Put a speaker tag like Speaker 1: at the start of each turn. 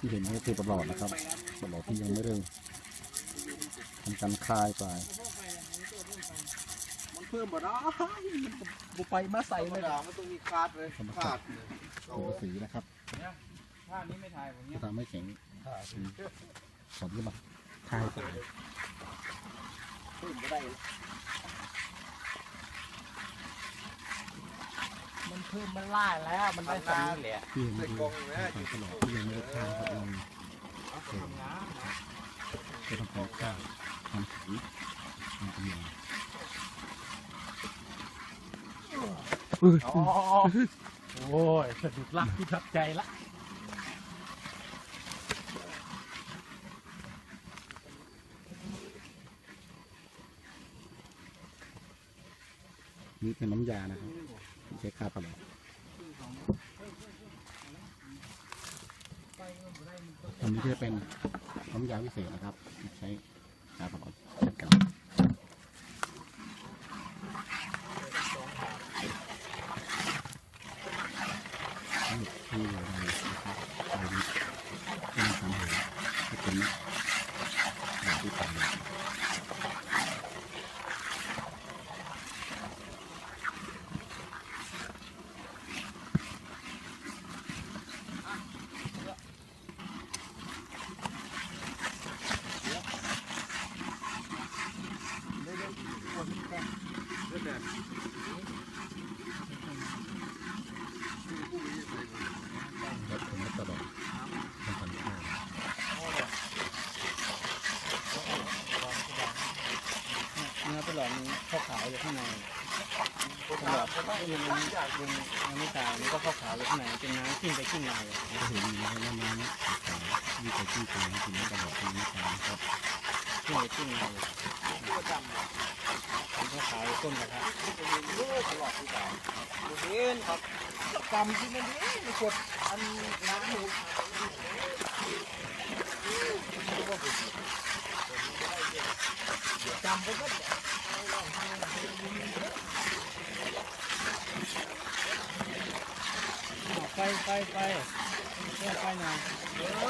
Speaker 1: ที่เห็นนี่คือตลอดนะครับตลอดที่ยังไม่ได้ทำการคลายไป
Speaker 2: มันเพิ่มบ่ได้มันบุไปมาใส่เลยมันต้องมีคาดเลยคาดเลย
Speaker 1: ตัวสีนะครับ
Speaker 3: ภาพนี้ไม่ถ่ายผม
Speaker 1: จะ
Speaker 3: เนี่ย
Speaker 1: ทำให้แข็งผลก็มาคลายไป
Speaker 2: เพิ่มบ่ได้
Speaker 3: มันเพิ่มมันล่าแล้วมันได้สำนี้แหละ
Speaker 1: ที่เห็นนี่คือทำตลอดที่ยังไม่ได้คลายครับเราจะทำการคลายทำสีทำตัวอย่าง
Speaker 3: อ๋อโอ้ยสะดุดรักที่ทับใจละ
Speaker 1: นี่เป็นน้ำยานะครับที่ ใช้ค่าตลอดอันนี้จะเป็นน้ำยาพิเศษนะครับ ใช้ค่าตลอดเช่นกันนี่คืออะไรนะครับไรนี้เป็นสามเหตุที่เป็นแบบที่ต่าย แบบถึงตลอดทำการคลาย
Speaker 3: เนื้อตลอดมันขาวขาวอยู่ข้างในตลอดยังยังยังไม่ตายมันก็ข้าวขาวอยู่ข้างในเป็นน้ำขึ้นไปขึ้นมาเลย
Speaker 1: เห็นอยู่ในน้ำน้ขาวมีแต่ที่ตายกินตลอดที่ไม่ตายนะครับ
Speaker 3: ขึ้นไปขึ้นมาเลย เป็นขาวขาวต้นกระทะ
Speaker 2: เห็นครับกำที่มันนี่กดอันน้ำหมู
Speaker 3: จำไปก็ไปไปไปไปไปหน่อ
Speaker 2: ย